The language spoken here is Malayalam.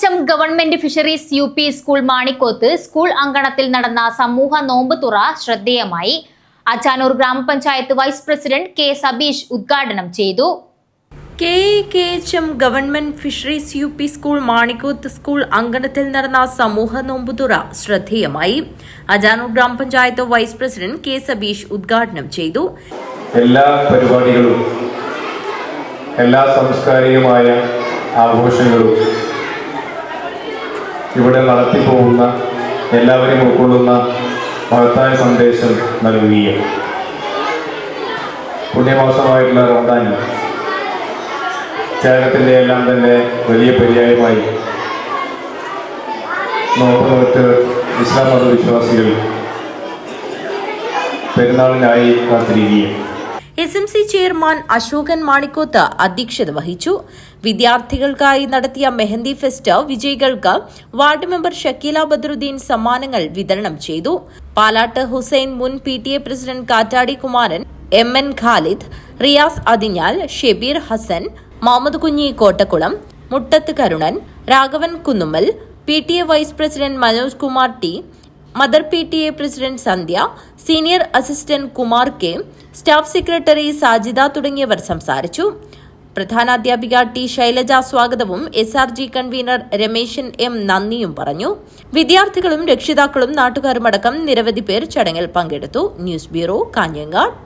H M government fisheries U P school Manikoth school അങ്കണത്തിൽ നടന്ന സമൂഹ നോമ്പ് തുറ ശ്രദ്ധേയമായി. അച്ചാനൂർ ഗ്രാമപഞ്ചായത്ത് വൈസ് പ്രസിഡന്റ് കെ സബീഷ് ഉദ്ഘാടനം ചെയ്തു. K E K H M government fisheries U P school Manikoth school അങ്കണത്തിൽ നടന്ന സമൂഹ നോമ്പുതുറ ശ്രദ്ധേയമായി. അജാനൂർ ഗ്രാമപഞ്ചായത്ത് വൈസ് പ്രസിഡന്റ് കെ സബീഷ് ഉദ്ഘാടനം ചെയ്തു. എല്ലാ പരിപാടികളും എല്ലാ സാംസ്കാരികമായ ആഘോഷങ്ങളും ഇവിടെ നടത്തിപ്പോകുന്ന എല്ലാവരെയും ഉൾക്കൊള്ളുന്ന മഹത്തായ സന്ദേശം നൽകുകയും പുണ്യമാസമായിട്ടുള്ള റമദാൻ ത്യാഗത്തിന്റെ എല്ലാം തന്നെ വലിയ പര്യായമായി നോക്കുന്നവർക്ക് ഇസ്ലാം മതവിശ്വാസികൾ പെരുന്നാളിനായി കാത്തിരിക്കുകയും S M C chairman Ashokan Manikoth അധ്യക്ഷത വഹിച്ചു. വിദ്യാർത്ഥികൾക്കായി നടത്തിയ മെഹന്തി ഫെസ്റ്റ് വിജയികൾക്ക് വാർഡ് മെമ്പർ ഷക്കീല ബദ്രുദ്ദീൻ സമ്മാനങ്ങൾ വിതരണം ചെയ്തു. പാലാട്ട് ഹുസൈൻ മുൻ P T A president Kattadi Kumaran M N Khalid Riyas Athinhal Shebeer Hasan Muhammad Kunhi Kottakkulam Muttath Karunan Raghavan Kunnummal P T A vice president Manoj Kumar T mother P T A president Sandhya senior assistant Kumar K staff secretary Sajida തുടങ്ങിയവർ സംസാരിച്ചു. പ്രധാനാധ്യാപിക ടി ശൈലജ സ്വാഗതവും S R G convenor Rameshan M നന്ദിയും പറഞ്ഞു. വിദ്യാർത്ഥികളും രക്ഷിതാക്കളും നാട്ടുകാരുമടക്കം നിരവധി പേർ ചടങ്ങിൽ പങ്കെടുത്തു. News bureau Kanhangad.